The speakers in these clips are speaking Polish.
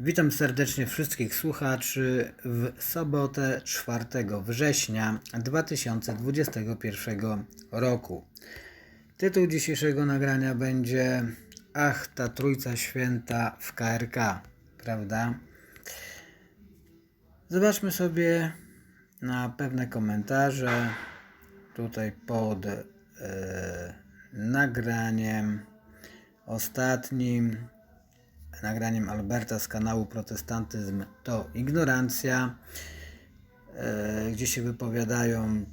Witam serdecznie wszystkich słuchaczy w sobotę 4 września 2021 roku. Tytuł dzisiejszego nagrania będzie Ach, ta Trójca Święta w KRK, prawda? Zobaczmy sobie na pewne komentarze tutaj pod e, nagraniem ostatnim nagraniem Alberta z kanału Protestantyzm to ignorancja, e, gdzie się wypowiadają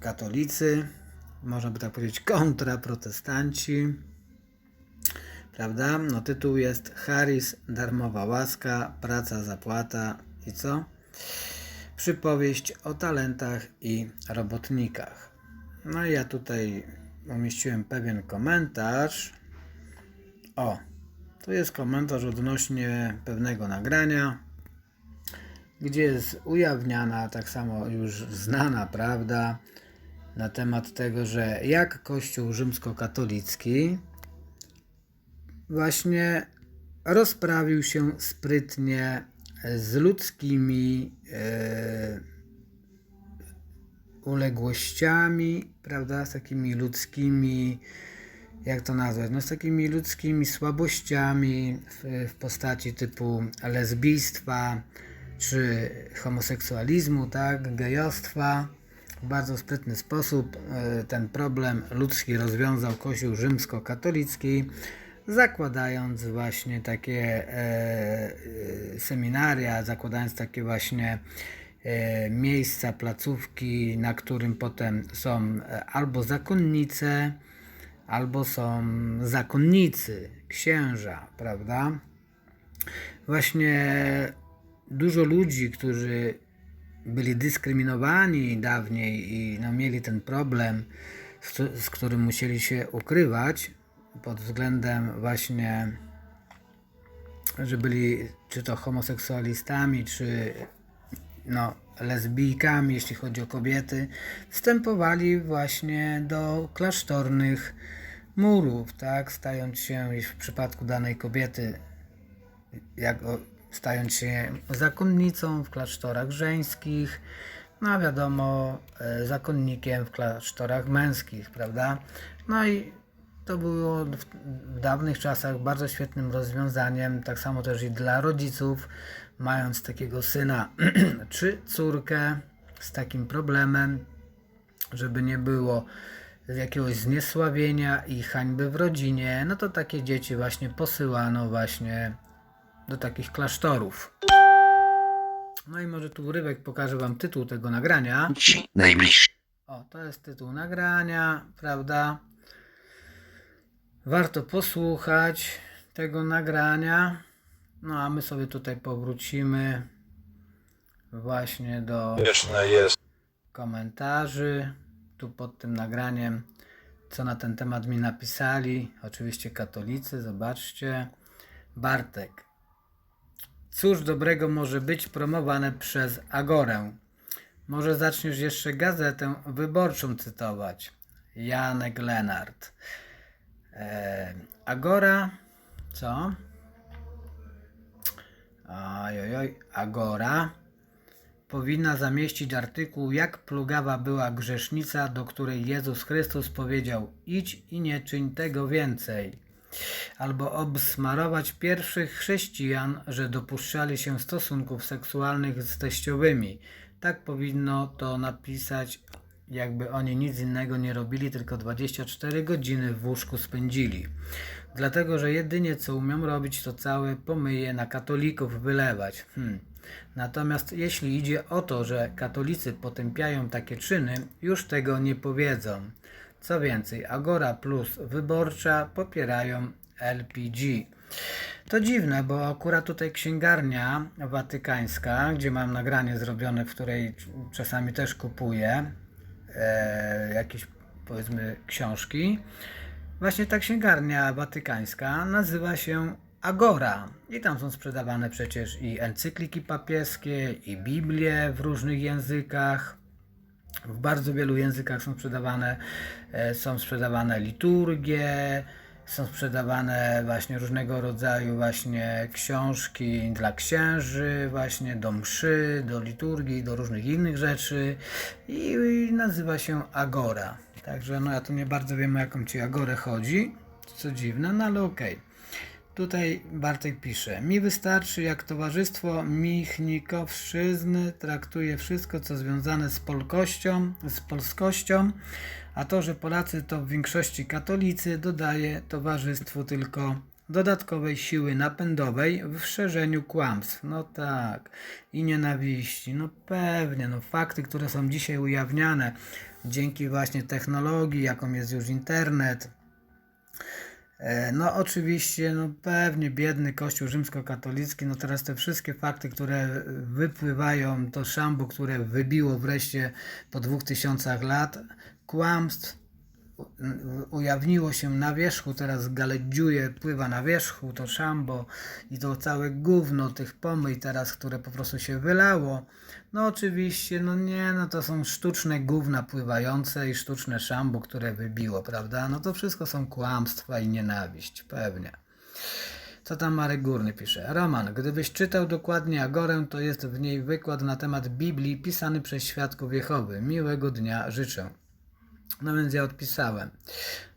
katolicy, można by tak powiedzieć kontraprotestanci, prawda? No tytuł jest Harris, darmowa łaska, praca, zapłata i co? Przypowieść o talentach i robotnikach. No i ja tutaj umieściłem pewien komentarz. O, to jest komentarz odnośnie pewnego nagrania, gdzie jest ujawniana tak samo już znana prawda na temat tego, że jak Kościół rzymskokatolicki właśnie rozprawił się sprytnie z ludzkimi e, uległościami, prawda, z takimi ludzkimi jak to nazwać, no z takimi ludzkimi słabościami w, w postaci typu lesbijstwa czy homoseksualizmu, tak, gejostwa. W bardzo sprytny sposób e, ten problem ludzki rozwiązał Kościół rzymskokatolicki, zakładając właśnie takie e, e, seminaria, zakładając takie właśnie e, miejsca, placówki, na którym potem są e, albo zakonnice, albo są zakonnicy, księża, prawda? Właśnie dużo ludzi, którzy byli dyskryminowani dawniej i no, mieli ten problem, z, z którym musieli się ukrywać pod względem właśnie, że byli czy to homoseksualistami, czy no, lesbijkami, jeśli chodzi o kobiety, wstępowali właśnie do klasztornych murów, tak, stając się w przypadku danej kobiety, jak o, stając się zakonnicą w klasztorach żeńskich, no a wiadomo, e, zakonnikiem w klasztorach męskich, prawda? No i to było w, dawnych czasach bardzo świetnym rozwiązaniem, tak samo też i dla rodziców, mając takiego syna czy córkę z takim problemem, żeby nie było jakiegoś zniesławienia i hańby w rodzinie, no to takie dzieci właśnie posyłano właśnie do takich klasztorów. No i może tu urywek pokażę wam tytuł tego nagrania. Najbliższy. O, to jest tytuł nagrania, prawda? Warto posłuchać tego nagrania. No a my sobie tutaj powrócimy właśnie do jest. komentarzy tu pod tym nagraniem, co na ten temat mi napisali. Oczywiście katolicy, zobaczcie. Bartek. Cóż dobrego może być promowane przez Agorę? Może zaczniesz jeszcze gazetę wyborczą cytować. Janek Lenart. E, Agora, co? Ojoj, Agora powinna zamieścić artykuł Jak plugawa była grzesznica, do której Jezus Chrystus powiedział idź i nie czyń tego więcej. Albo obsmarować pierwszych chrześcijan, że dopuszczali się stosunków seksualnych z teściowymi. Tak powinno to napisać, jakby oni nic innego nie robili, tylko 24 godziny w łóżku spędzili. Dlatego, że jedynie co umią robić, to całe pomyje na katolików wylewać. Hmm. Natomiast jeśli idzie o to, że katolicy potępiają takie czyny, już tego nie powiedzą. Co więcej, Agora Plus Wyborcza popierają LPG. To dziwne, bo akurat tutaj księgarnia watykańska, gdzie mam nagranie zrobione, w której czasami też kupuję e, jakieś powiedzmy książki, Właśnie ta księgarnia watykańska. Nazywa się Agora. I tam są sprzedawane przecież i encykliki papieskie, i Biblie w różnych językach. W bardzo wielu językach są sprzedawane, e, są sprzedawane liturgie, są sprzedawane właśnie różnego rodzaju właśnie książki dla księży, właśnie do mszy, do liturgii, do różnych innych rzeczy i, i nazywa się Agora. Także no ja tu nie bardzo wiem o jaką ci Agorę chodzi, co dziwne, no ale okej. Tutaj Bartek pisze: Mi wystarczy, jak towarzystwo Michnikowszczyzny traktuje wszystko, co związane z polkością, z polskością, a to, że Polacy to w większości katolicy, dodaje towarzystwu tylko dodatkowej siły napędowej w szerzeniu kłamstw. No tak, i nienawiści. No pewnie, no fakty, które są dzisiaj ujawniane dzięki właśnie technologii, jaką jest już internet, No oczywiście, no pewnie biedny Kościół rzymskokatolicki, no teraz te wszystkie fakty, które wypływają, to szambo, które wybiło wreszcie po dwóch tysiącach lat, kłamstw, ujawniło się na wierzchu, teraz galedziuje, pływa na wierzchu to szambo i to całe gówno tych pomyj teraz, które po prostu się wylało. No oczywiście, no nie, no to są sztuczne gówna pływające i sztuczne szambo, które wybiło, prawda? No to wszystko są kłamstwa i nienawiść, pewnie. Co tam Marek Górny pisze? Roman, gdybyś czytał dokładnie Agorę, to jest w niej wykład na temat Biblii pisany przez świadków Jehowy. Miłego dnia życzę. No więc ja odpisałem.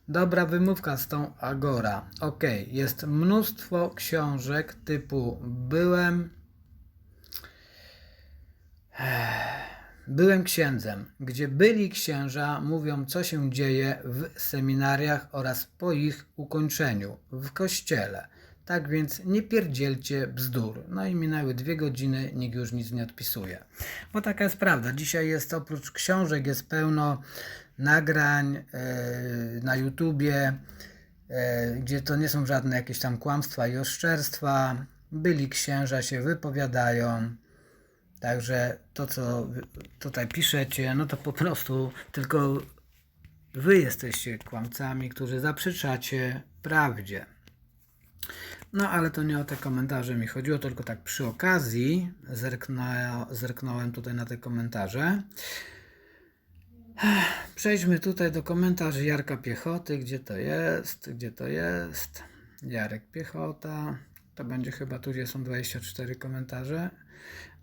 Dobra wymówka z tą Agora. Okej, jest mnóstwo książek typu Byłem. Byłem księdzem, gdzie byli księża mówią, co się dzieje w seminariach oraz po ich ukończeniu w kościele. Tak więc nie pierdzielcie bzdur. No i minęły dwie godziny, nikt już nic nie odpisuje. Bo taka jest prawda. Dzisiaj jest oprócz książek jest pełno nagrań e, na YouTubie, e, gdzie to nie są żadne jakieś tam kłamstwa i oszczerstwa. Byli księża się wypowiadają. Także to, co tutaj piszecie, no to po prostu tylko wy jesteście kłamcami, którzy zaprzeczacie prawdzie. No, ale to nie o te komentarze mi chodziło, tylko tak przy okazji zerknąłem tutaj na te komentarze. Przejdźmy tutaj do komentarzy Jarka Piechoty. Gdzie to jest? Gdzie to jest? Jarek Piechota. To będzie chyba tu, gdzie są 24 komentarze.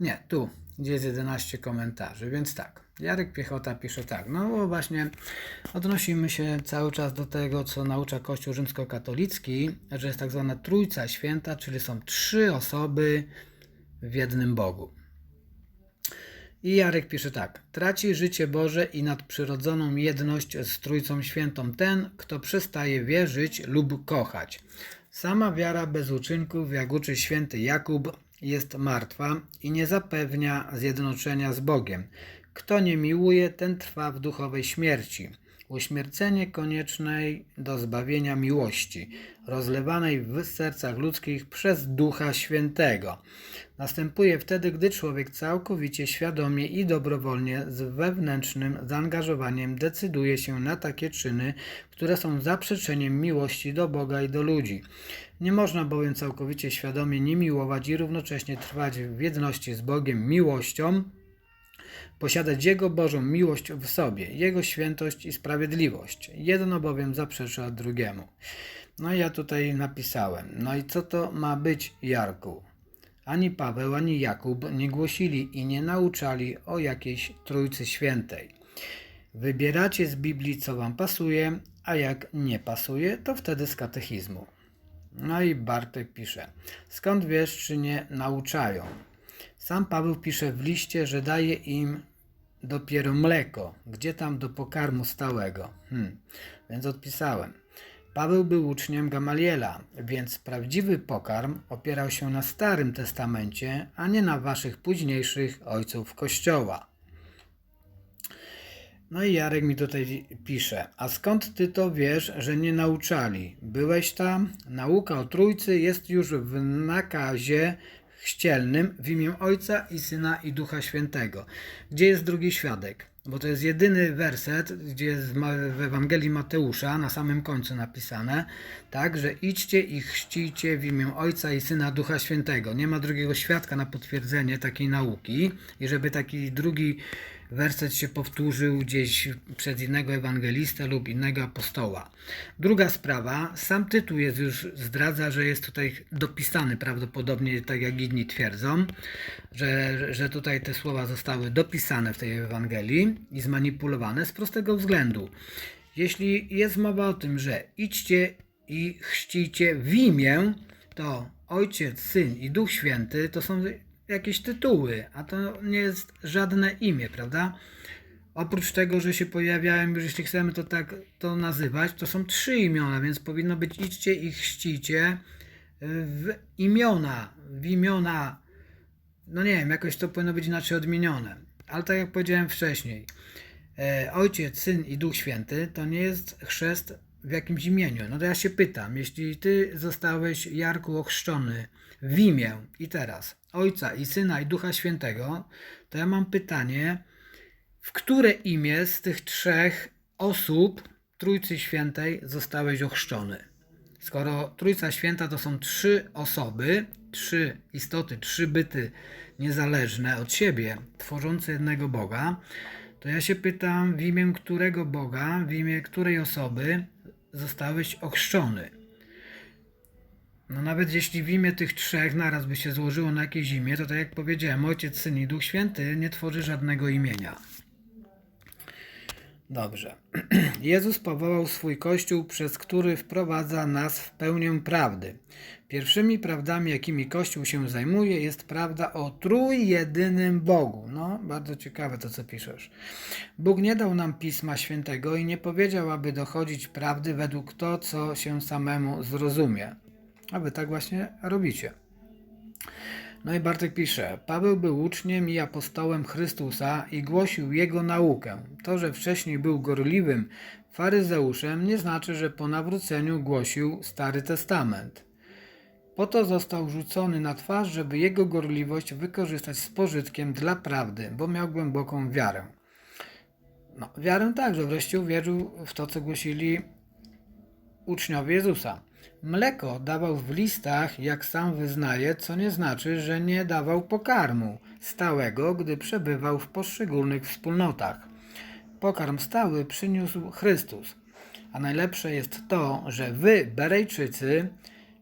Nie, tu, gdzie jest 11 komentarzy. Więc tak, Jarek Piechota pisze tak. No bo właśnie odnosimy się cały czas do tego, co naucza Kościół rzymskokatolicki, że jest tak zwana Trójca Święta, czyli są trzy osoby w jednym Bogu. I Jarek pisze tak. Traci życie Boże i nadprzyrodzoną jedność z Trójcą Świętą ten, kto przestaje wierzyć lub kochać. Sama wiara bez uczynków, jak uczy święty Jakub, jest martwa i nie zapewnia zjednoczenia z Bogiem. Kto nie miłuje, ten trwa w duchowej śmierci. Uśmiercenie koniecznej do zbawienia miłości, rozlewanej w sercach ludzkich przez Ducha Świętego. Następuje wtedy, gdy człowiek całkowicie świadomie i dobrowolnie z wewnętrznym zaangażowaniem decyduje się na takie czyny, które są zaprzeczeniem miłości do Boga i do ludzi. Nie można bowiem całkowicie świadomie nie miłować i równocześnie trwać w jedności z Bogiem miłością, posiadać Jego Bożą miłość w sobie, Jego świętość i sprawiedliwość. Jedno bowiem zaprzecza drugiemu. No ja tutaj napisałem. No i co to ma być, Jarku? Ani Paweł, ani Jakub nie głosili i nie nauczali o jakiejś Trójcy Świętej. Wybieracie z Biblii, co wam pasuje, a jak nie pasuje, to wtedy z katechizmu. No i Bartek pisze, skąd wiesz, czy nie nauczają? Sam Paweł pisze w liście, że daje im dopiero mleko, gdzie tam do pokarmu stałego. Hmm. Więc odpisałem. Paweł był uczniem Gamaliela, więc prawdziwy pokarm opierał się na Starym Testamencie, a nie na waszych późniejszych ojców Kościoła. No i Jarek mi tutaj pisze, a skąd ty to wiesz, że nie nauczali? Byłeś tam? Nauka o Trójcy jest już w nakazie chrzcielnym w imię Ojca i Syna i Ducha Świętego. Gdzie jest drugi świadek? Bo to jest jedyny werset, gdzie jest w Ewangelii Mateusza na samym końcu napisane, tak, że idźcie i chrzcijcie w imię Ojca i Syna Ducha Świętego. Nie ma drugiego świadka na potwierdzenie takiej nauki i żeby taki drugi werset się powtórzył gdzieś przez innego ewangelistę lub innego apostoła. Druga sprawa, sam tytuł jest już zdradza, że jest tutaj dopisany prawdopodobnie, tak jak inni twierdzą, że, że tutaj te słowa zostały dopisane w tej Ewangelii i zmanipulowane z prostego względu. Jeśli jest mowa o tym, że idźcie i chrzcijcie w imię, to Ojciec, Syn i Duch Święty to są jakieś tytuły, a to nie jest żadne imię, prawda? Oprócz tego, że się pojawiają, już jeśli chcemy to tak to nazywać, to są trzy imiona, więc powinno być idźcie i chrzcicie w imiona, w imiona, no nie wiem, jakoś to powinno być inaczej odmienione. Ale tak jak powiedziałem wcześniej, e, Ojciec, Syn i Duch Święty to nie jest chrzest w jakimś imieniu. No to ja się pytam, jeśli ty zostałeś, Jarku, ochrzczony w imię i teraz Ojca i Syna i Ducha Świętego, to ja mam pytanie, w które imię z tych trzech osób Trójcy Świętej zostałeś ochrzczony? Skoro Trójca Święta to są trzy osoby, trzy istoty, trzy byty niezależne od siebie, tworzące jednego Boga, to ja się pytam, w imię którego Boga, w imię której osoby zostałeś ochrzczony? No nawet jeśli w imię tych trzech naraz by się złożyło na jakieś imię, to tak jak powiedziałem, Ojciec, Syn i Duch Święty nie tworzy żadnego imienia. Dobrze. Jezus powołał swój Kościół, przez który wprowadza nas w pełnię prawdy. Pierwszymi prawdami, jakimi Kościół się zajmuje, jest prawda o trójjedynym Bogu. No, bardzo ciekawe to, co piszesz. Bóg nie dał nam Pisma Świętego i nie powiedział, aby dochodzić prawdy według to, co się samemu zrozumie. A wy tak właśnie robicie. No i Bartek pisze, Paweł był uczniem i apostołem Chrystusa i głosił jego naukę. To, że wcześniej był gorliwym faryzeuszem, nie znaczy, że po nawróceniu głosił Stary Testament. Po to został rzucony na twarz, żeby jego gorliwość wykorzystać z pożytkiem dla prawdy, bo miał głęboką wiarę. No, wiarę tak, że wreszcie uwierzył w to, co głosili uczniowie Jezusa. Mleko dawał w listach, jak sam wyznaje, co nie znaczy, że nie dawał pokarmu stałego, gdy przebywał w poszczególnych wspólnotach. Pokarm stały przyniósł Chrystus. A najlepsze jest to, że wy, Berejczycy,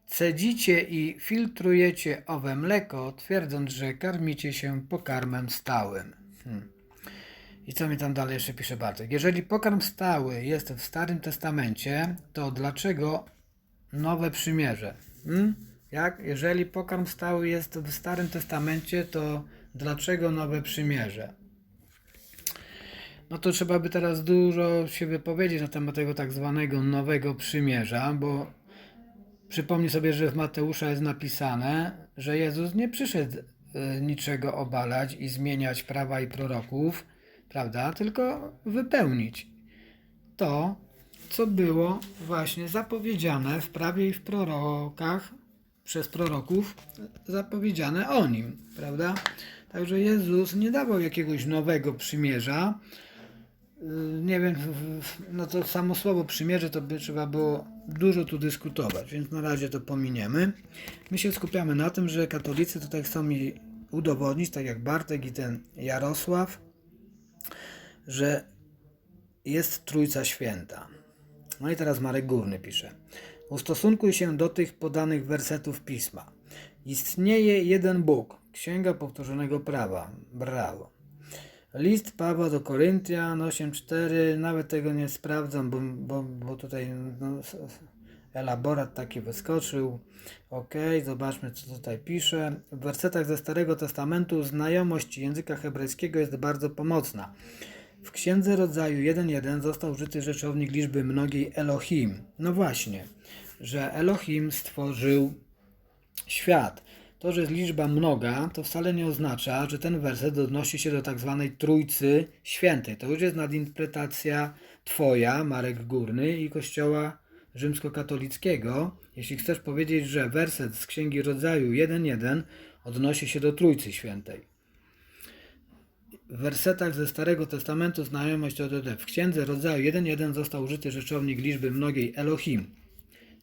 cedzicie i filtrujecie owe mleko, twierdząc, że karmicie się pokarmem stałym. Hmm. I co mi tam dalej jeszcze pisze Bartek? Jeżeli pokarm stały jest w Starym Testamencie, to dlaczego nowe przymierze? Hmm? Jak? Jeżeli pokarm stały jest w Starym Testamencie, to dlaczego nowe przymierze? No to trzeba by teraz dużo się wypowiedzieć na temat tego tak zwanego nowego przymierza, bo przypomnij sobie, że w Mateusza jest napisane, że Jezus nie przyszedł y, niczego obalać i zmieniać prawa i proroków, prawda? Tylko wypełnić to, co było właśnie zapowiedziane w prawie i w prorokach przez proroków zapowiedziane o nim, prawda? Także Jezus nie dawał jakiegoś nowego przymierza. Yy, Nie wiem, no to samo słowo przymierze to by trzeba było dużo tu dyskutować, więc na razie to pominiemy. My się skupiamy na tym, że katolicy tutaj chcą mi udowodnić, tak jak Bartek i ten Jarosław, że jest Trójca Święta. No i teraz Marek Górny pisze. Ustosunkuj się do tych podanych wersetów Pisma. Istnieje jeden Bóg. Księga Powtórzonego Prawa. Brawo. List Pawła do Koryntian 8.4. Nawet tego nie sprawdzam, bo, bo, bo tutaj no, elaborat taki wyskoczył. Ok, zobaczmy co tutaj pisze. W wersetach ze Starego Testamentu znajomość języka hebrajskiego jest bardzo pomocna. W Księdze Rodzaju 1.1 został użyty rzeczownik liczby mnogiej Elohim. No właśnie, że Elohim stworzył świat. To, że jest liczba mnoga, to wcale nie oznacza, że ten werset odnosi się do tak zwanej Trójcy Świętej. To już jest nadinterpretacja Twoja, Marek Górny i Kościoła rzymskokatolickiego. Jeśli chcesz powiedzieć, że werset z Księgi Rodzaju 1.1 odnosi się do Trójcy Świętej. Wersetach ze Starego Testamentu znajomość ODD. W Księdze Rodzaju 1.1 został użyty rzeczownik liczby mnogiej Elohim.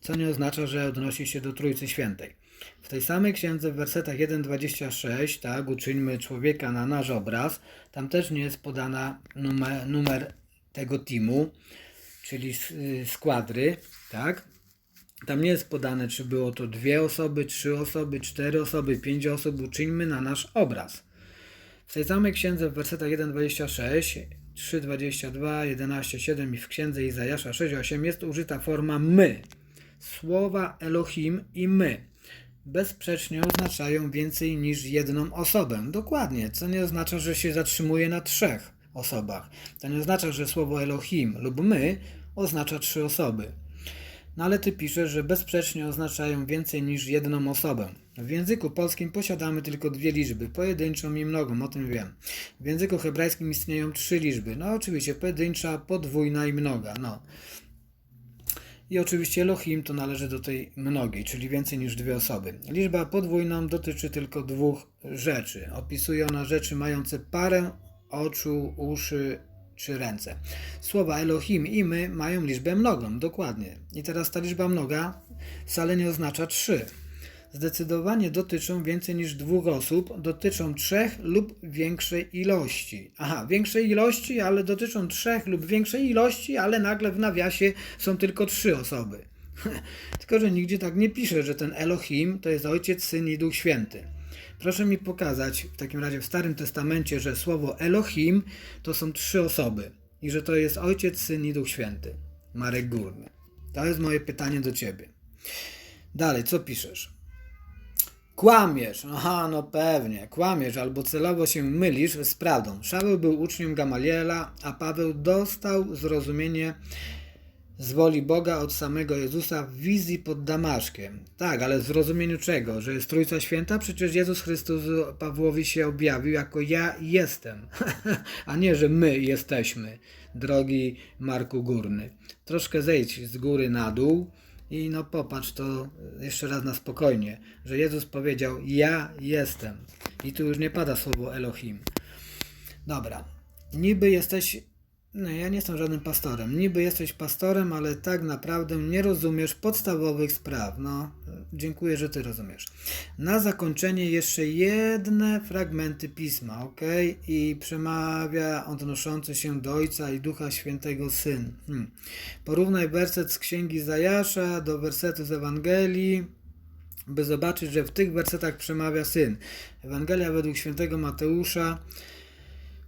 co nie oznacza, że odnosi się do Trójcy Świętej. W tej samej księdze w wersetach 1-26, tak, uczyńmy człowieka na nasz obraz, tam też nie jest podana numer, numer tego teamu, czyli s- y, składry, tak? Tam nie jest podane, czy było to dwie osoby, trzy osoby, cztery osoby, pięć osób, uczyńmy na nasz obraz. W tej samej księdze w wersetach 1,26, 3,22, 11,7 i w księdze Izajasza 6,8 jest użyta forma my. Słowa Elohim i my bezsprzecznie oznaczają więcej niż jedną osobę. Dokładnie, co nie oznacza, że się zatrzymuje na trzech osobach. To nie oznacza, że słowo Elohim lub my oznacza trzy osoby. No ale ty piszesz, że bezsprzecznie oznaczają więcej niż jedną osobę. W języku polskim posiadamy tylko dwie liczby, pojedynczą i mnogą, o tym wiem. W języku hebrajskim istnieją trzy liczby. No oczywiście pojedyncza, podwójna i mnoga. No. I oczywiście Elohim to należy do tej mnogiej, czyli więcej niż dwie osoby. Liczba podwójną dotyczy tylko dwóch rzeczy. Opisuje ona rzeczy mające parę oczu, uszy czy ręce. Słowa Elohim i my mają liczbę mnogą, dokładnie. I teraz ta liczba mnoga wcale nie oznacza trzy. Zdecydowanie dotyczą więcej niż dwóch osób, dotyczą trzech lub większej ilości. Aha, większej ilości, ale dotyczą trzech lub większej ilości, ale nagle w nawiasie są tylko trzy osoby. Tylko, że nigdzie tak nie pisze, że ten Elohim to jest Ojciec, Syn i Duch Święty. Proszę mi pokazać w takim razie w Starym Testamencie, że słowo Elohim to są trzy osoby i że to jest Ojciec, Syn i Duch Święty. Marek Górny. To jest moje pytanie do Ciebie. Dalej, co piszesz? Kłamiesz. Aha, no pewnie. Kłamiesz albo celowo się mylisz z prawdą. Szaweł był uczniem Gamaliela, a Paweł dostał zrozumienie z woli Boga od samego Jezusa w wizji pod Damaszkiem. Tak, ale w zrozumieniu czego? Że jest Trójca Święta? Przecież Jezus Chrystus Pawłowi się objawił jako ja jestem, a nie, że my jesteśmy, drogi Marku Górny. Troszkę zejdź z góry na dół i no popatrz to jeszcze raz na spokojnie, że Jezus powiedział ja jestem. I tu już nie pada słowo Elohim. Dobra. Niby jesteś. No, ja nie jestem żadnym pastorem. Niby jesteś pastorem, ale tak naprawdę nie rozumiesz podstawowych spraw. No, dziękuję, że ty rozumiesz. Na zakończenie jeszcze jedne fragmenty pisma, ok? I przemawia odnoszący się do Ojca i Ducha Świętego Syn. Hmm. Porównaj werset z Księgi Zajasza do wersetu z Ewangelii by zobaczyć, że w tych wersetach przemawia Syn. Ewangelia według świętego Mateusza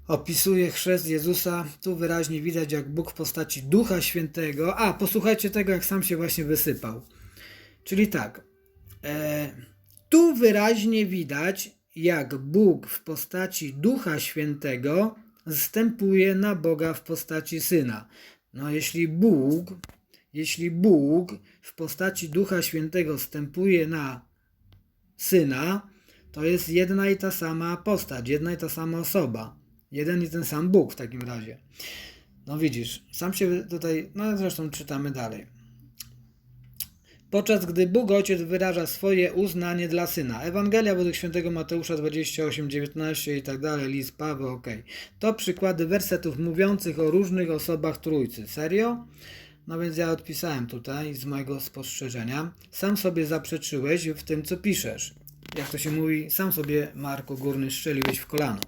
opisuje chrzest Jezusa. Tu wyraźnie widać, jak Bóg w postaci Ducha Świętego. A, posłuchajcie tego, jak sam się właśnie wysypał. Czyli tak. E, tu wyraźnie widać, jak Bóg w postaci Ducha Świętego zstępuje na Boga w postaci Syna. No, jeśli Bóg, jeśli Bóg w postaci Ducha Świętego wstępuje na Syna, to jest jedna i ta sama postać, jedna i ta sama osoba. Jeden i ten sam Bóg w takim razie. No widzisz, sam się tutaj, no zresztą czytamy dalej. Podczas gdy Bóg Ojciec wyraża swoje uznanie dla Syna. Ewangelia według świętego Mateusza 28, 19 i tak dalej, list Paweł, ok. To przykłady wersetów mówiących o różnych osobach Trójcy. Serio? No więc ja odpisałem tutaj z mojego spostrzeżenia. Sam sobie zaprzeczyłeś w tym, co piszesz. Jak to się mówi, sam sobie, Marku Górny, strzeliłeś w kolano.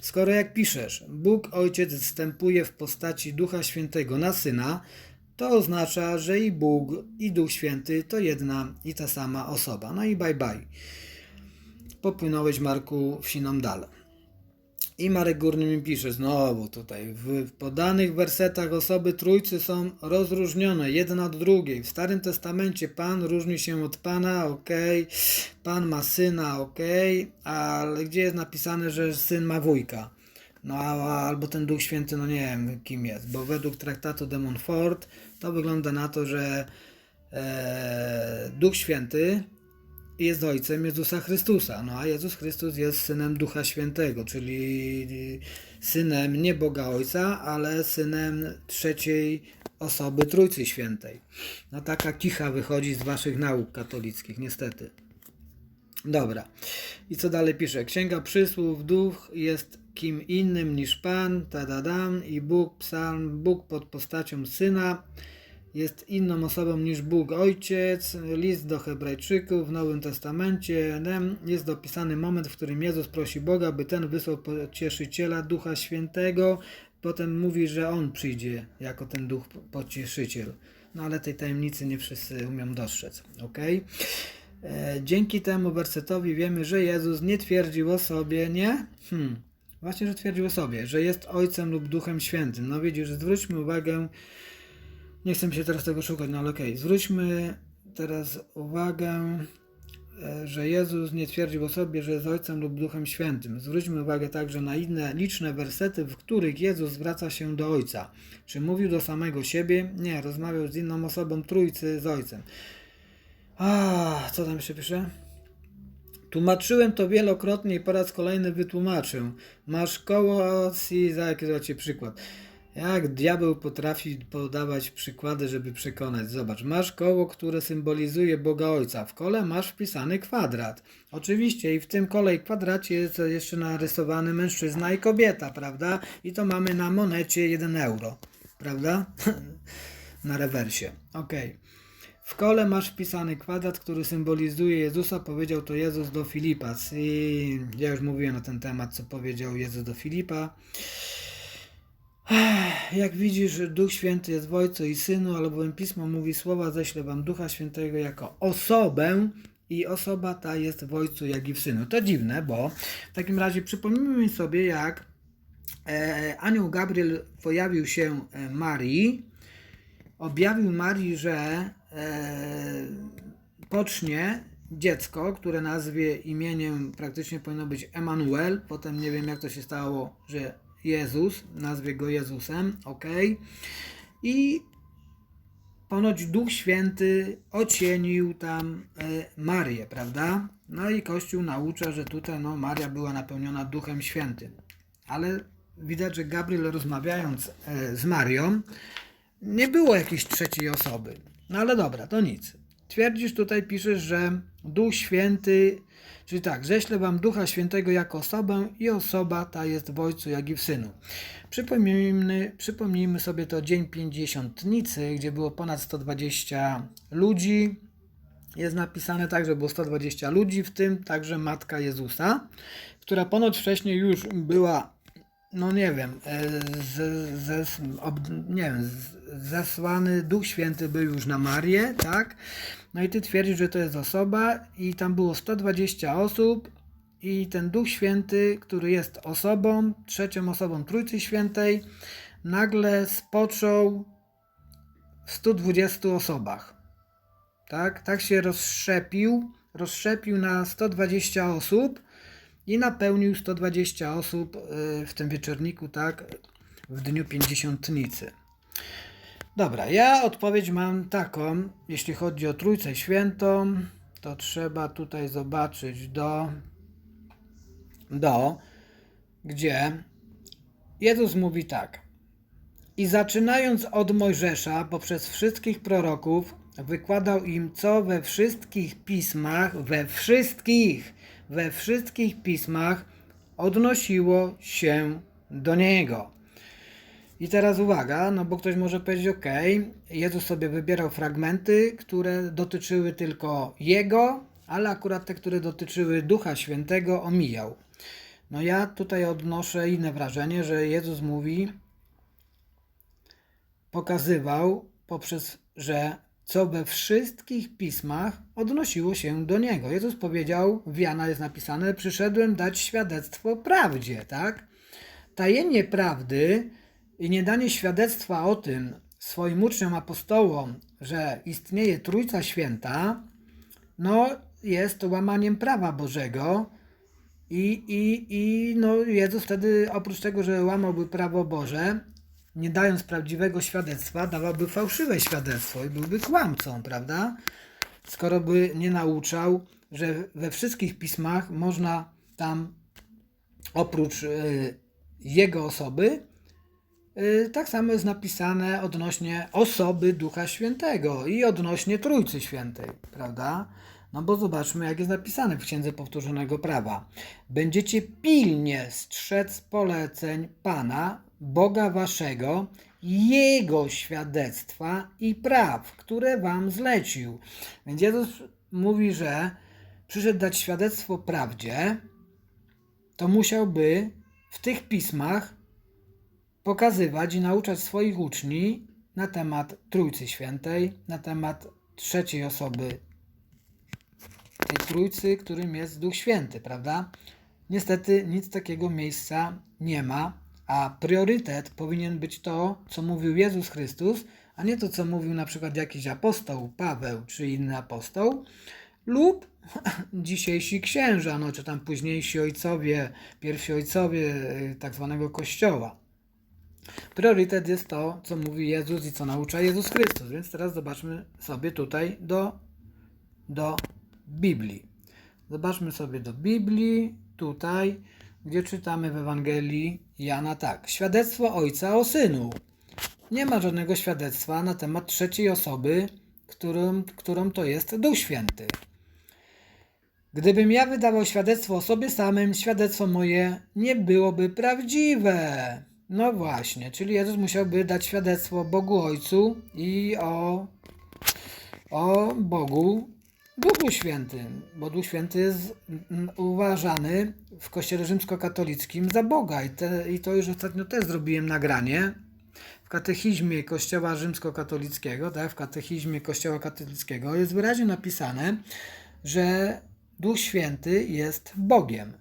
Skoro jak piszesz, Bóg Ojciec wstępuje w postaci Ducha Świętego na Syna, to oznacza, że i Bóg, i Duch Święty to jedna i ta sama osoba. No i bye bye. Popłynąłeś, Marku, w siną dal. I Marek Górny mi pisze znowu tutaj, w, podanych wersetach osoby trójcy są rozróżnione jedna od drugiej. W Starym Testamencie Pan różni się od Pana, okej, Pan ma syna, okej, ale gdzie jest napisane, że syn ma wujka? No albo ten Duch Święty, no nie wiem kim jest, bo według traktatu de Montfort to wygląda na to, że e, Duch Święty jest ojcem Jezusa Chrystusa, no a Jezus Chrystus jest synem Ducha Świętego, czyli synem nie Boga Ojca, ale synem trzeciej osoby Trójcy Świętej. No taka kicha wychodzi z waszych nauk katolickich, niestety. Dobra. I co dalej pisze? Księga Przysłów, Duch jest kim innym niż Pan, tadadam, i Bóg, psalm, Bóg pod postacią Syna jest inną osobą niż Bóg Ojciec. List do Hebrajczyków w Nowym Testamencie jest dopisany moment, w którym Jezus prosi Boga, by ten wysłał pocieszyciela Ducha Świętego. Potem mówi, że on przyjdzie jako ten duch pocieszyciel. No ale tej tajemnicy nie wszyscy umią dostrzec. ok? E, dzięki temu wersetowi wiemy, że Jezus nie twierdził o sobie, nie? Hmm. Właśnie, że twierdził o sobie, że jest Ojcem lub Duchem Świętym. No widzisz, zwróćmy uwagę, nie chcę się teraz tego szukać, no ale okej, zwróćmy teraz uwagę, e, że Jezus nie twierdził o sobie, że jest Ojcem lub Duchem Świętym. Zwróćmy uwagę także na inne liczne wersety, w których Jezus zwraca się do Ojca. Czy mówił do samego siebie? Nie, rozmawiał z inną osobą Trójcy, z Ojcem. A, co tam jeszcze pisze? Tłumaczyłem to wielokrotnie i po raz kolejny wytłumaczę. Masz koło si, za jaki ci przykład. Jak diabeł potrafi podawać przykłady, żeby przekonać. Zobacz, masz koło, które symbolizuje Boga Ojca. W kole masz wpisany kwadrat. Oczywiście i w tym kole i kwadracie jest jeszcze narysowany mężczyzna i kobieta, prawda? I to mamy na monecie 1 euro, prawda? na rewersie. Okej. W kole masz wpisany kwadrat, który symbolizuje Jezusa, powiedział to Jezus do Filipa. I ja już mówiłem na ten temat, co powiedział Jezus do Filipa. Jak widzisz, Duch Święty jest w Ojcu i Synu, albowiem Pismo mówi słowa, ześlę wam Ducha Świętego jako osobę i osoba ta jest w Ojcu, jak i w Synu. To dziwne, bo w takim razie przypomnijmy sobie, jak e, anioł Gabriel pojawił się e, Marii, objawił Marii, że e, pocznie dziecko, które nazwie imieniem praktycznie powinno być Emanuel. Potem nie wiem jak to się stało, że Jezus, nazwie go Jezusem, ok. I ponoć Duch Święty ocienił tam e, Marię, prawda? No i Kościół naucza, że tutaj no, Maria była napełniona Duchem Świętym. Ale widać, że Gabriel rozmawiając e, z Marią, nie było jakiejś trzeciej osoby. No ale dobra, to nic. Twierdzisz tutaj, piszesz, że Duch Święty, czyli tak, ześlę wam Ducha Świętego jako osobę i osoba ta jest w Ojcu, jak i w Synu. Przypomnijmy, przypomnijmy sobie to Dzień Pięćdziesiątnicy, gdzie było ponad 120 ludzi. Jest napisane tak, że było 120 ludzi, w tym także Matka Jezusa, która ponoć wcześniej już była no nie wiem, e, z, ob, nie wiem, z- zesłany Duch Święty był już na Marię, tak? No i ty twierdzisz, że to jest osoba i tam było 120 osób i ten Duch Święty, który jest osobą, trzecią osobą Trójcy Świętej, nagle spoczął w 120 osobach. Tak? Tak się rozszczepił, rozszczepił na 120 osób i napełnił 120 osób y, w tym wieczorniku, tak, w dniu pięćdziesiątnicy. Dobra, ja odpowiedź mam taką, jeśli chodzi o Trójcę Świętą, to trzeba tutaj zobaczyć do, do, gdzie Jezus mówi tak. I zaczynając od Mojżesza, poprzez wszystkich proroków, wykładał im, co we wszystkich pismach, we wszystkich, we wszystkich pismach odnosiło się do niego. I teraz uwaga, no bo ktoś może powiedzieć, ok, Jezus sobie wybierał fragmenty, które dotyczyły tylko Jego, ale akurat te, które dotyczyły Ducha Świętego, omijał. No ja tutaj odnoszę inne wrażenie, że Jezus mówi, pokazywał poprzez, że co we wszystkich pismach odnosiło się do Niego. Jezus powiedział, w Jana jest napisane, przyszedłem dać świadectwo prawdzie, tak? Tajenie prawdy i nie danie świadectwa o tym swoim uczniom apostołom, że istnieje Trójca Święta, no jest łamaniem prawa Bożego, i, i, i no Jezus wtedy oprócz tego, że łamałby prawo Boże, nie dając prawdziwego świadectwa, dawałby fałszywe świadectwo i byłby kłamcą, prawda? Skoro by nie nauczał, że we wszystkich pismach można tam oprócz y, jego osoby, y, tak samo jest napisane odnośnie osoby Ducha Świętego i odnośnie Trójcy Świętej, prawda? No bo zobaczmy, jak jest napisane w Księdze Powtórzonego Prawa. Będziecie pilnie strzec poleceń Pana, Boga Waszego, Jego świadectwa i praw, które wam zlecił. Więc Jezus mówi, że przyszedł dać świadectwo prawdzie, to musiałby w tych pismach pokazywać i nauczać swoich uczni na temat Trójcy Świętej, na temat trzeciej osoby tej Trójcy, którym jest Duch Święty, prawda? Niestety nic takiego miejsca nie ma, a priorytet powinien być to, co mówił Jezus Chrystus, a nie to, co mówił na przykład jakiś apostoł, Paweł czy inny apostoł, lub dzisiejsi księża, no czy tam późniejsi ojcowie, pierwsi ojcowie y, tak zwanego Kościoła. Priorytet jest to, co mówi Jezus i co naucza Jezus Chrystus. Więc teraz zobaczmy sobie tutaj do, do Biblii. Zobaczmy sobie do Biblii, tutaj, gdzie czytamy w Ewangelii Jana tak. Świadectwo Ojca o Synu. Nie ma żadnego świadectwa na temat trzeciej osoby, którą, którą to jest Duch Święty. Gdybym ja wydawał świadectwo o sobie samym, świadectwo moje nie byłoby prawdziwe. No właśnie, czyli Jezus musiałby dać świadectwo Bogu Ojcu i o, o Bogu Duchu Świętym, bo Duch Święty jest uważany w Kościele Rzymskokatolickim za Boga i, te, i to już ostatnio też zrobiłem nagranie w katechizmie Kościoła Rzymskokatolickiego, tak, w katechizmie Kościoła katolickiego jest wyraźnie napisane, że Duch Święty jest Bogiem.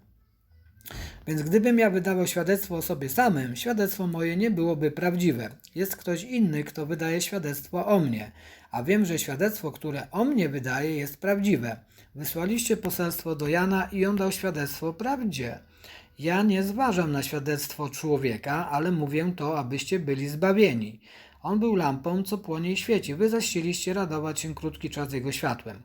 Więc gdybym ja wydawał świadectwo o sobie samym, świadectwo moje nie byłoby prawdziwe. Jest ktoś inny, kto wydaje świadectwo o mnie, a wiem, że świadectwo, które o mnie wydaje, jest prawdziwe. Wysłaliście poselstwo do Jana i on dał świadectwo prawdzie. Ja nie zważam na świadectwo człowieka, ale mówię to, abyście byli zbawieni. On był lampą, co płonie i świeci. Wy zaś chcieliście radować się krótki czas jego światłem.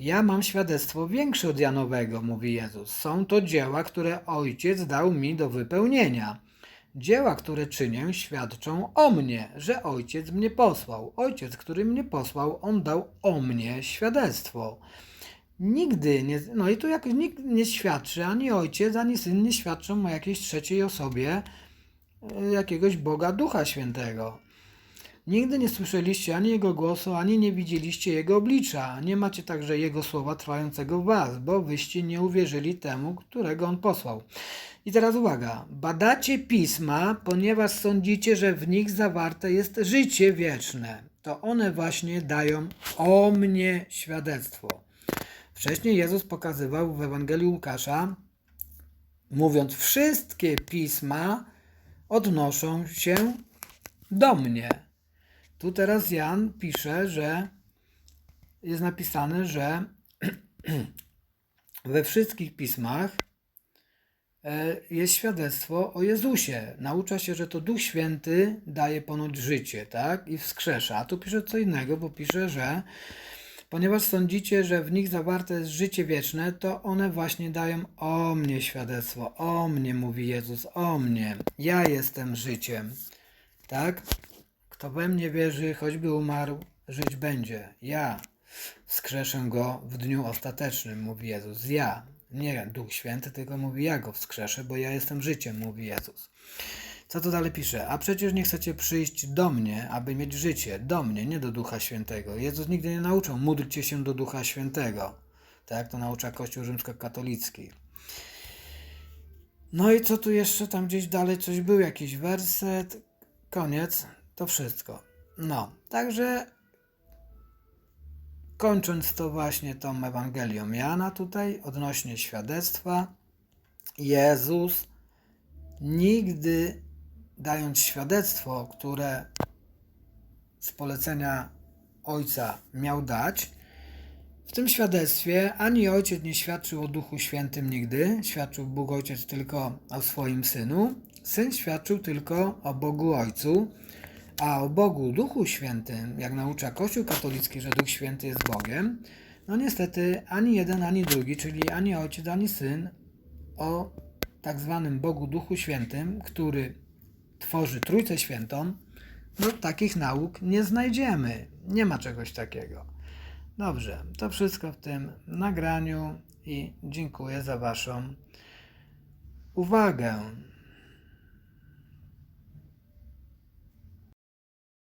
Ja mam świadectwo większe od Janowego, mówi Jezus. Są to dzieła, które Ojciec dał mi do wypełnienia. Dzieła, które czynię, świadczą o mnie, że Ojciec mnie posłał. Ojciec, który mnie posłał, on dał o mnie świadectwo. Nigdy nie, no i tu jakoś nikt nie świadczy, ani ojciec, ani syn nie świadczą o jakiejś trzeciej osobie e, jakiegoś Boga Ducha Świętego. Nigdy nie słyszeliście ani Jego głosu, ani nie widzieliście Jego oblicza. Nie macie także Jego słowa trwającego w was, bo wyście nie uwierzyli temu, którego On posłał. I teraz uwaga. Badacie pisma, ponieważ sądzicie, że w nich zawarte jest życie wieczne. To one właśnie dają o mnie świadectwo. Wcześniej Jezus pokazywał w Ewangelii Łukasza, mówiąc, wszystkie pisma odnoszą się do mnie. Tu teraz Jan pisze, że jest napisane, że we wszystkich pismach e, jest świadectwo o Jezusie. Naucza się, że to Duch Święty daje ponoć życie, tak? I wskrzesza. A tu pisze co innego, bo pisze, że ponieważ sądzicie, że w nich zawarte jest życie wieczne, to one właśnie dają o mnie świadectwo. O mnie mówi Jezus, o mnie. Ja jestem życiem. Tak? Kto we mnie wierzy, choćby umarł, żyć będzie. Ja wskrzeszę go w dniu ostatecznym, mówi Jezus. Ja, nie Duch Święty, tylko mówi ja go wskrzeszę, bo ja jestem życiem, mówi Jezus. Co tu dalej pisze? A przecież nie chcecie przyjść do mnie, aby mieć życie. Do mnie, nie do Ducha Świętego. Jezus nigdy nie nauczał, módlcie się do Ducha Świętego. Tak jak to naucza Kościół rzymskokatolicki. No i co tu jeszcze tam gdzieś dalej coś był, jakiś werset. Koniec. To wszystko. No, także kończąc to właśnie tą Ewangelią Jana tutaj, odnośnie świadectwa, Jezus nigdy dając świadectwo, które z polecenia Ojca miał dać, w tym świadectwie ani Ojciec nie świadczył o Duchu Świętym nigdy, świadczył Bóg Ojciec tylko o swoim Synu, Syn świadczył tylko o Bogu Ojcu, a o Bogu Duchu Świętym, jak naucza Kościół katolicki, że Duch Święty jest Bogiem, no niestety ani jeden, ani drugi, czyli ani Ojciec, ani Syn, o tak zwanym Bogu Duchu Świętym, który tworzy Trójcę Świętą, no takich nauk nie znajdziemy. Nie ma czegoś takiego. Dobrze, to wszystko w tym nagraniu i dziękuję za Waszą uwagę.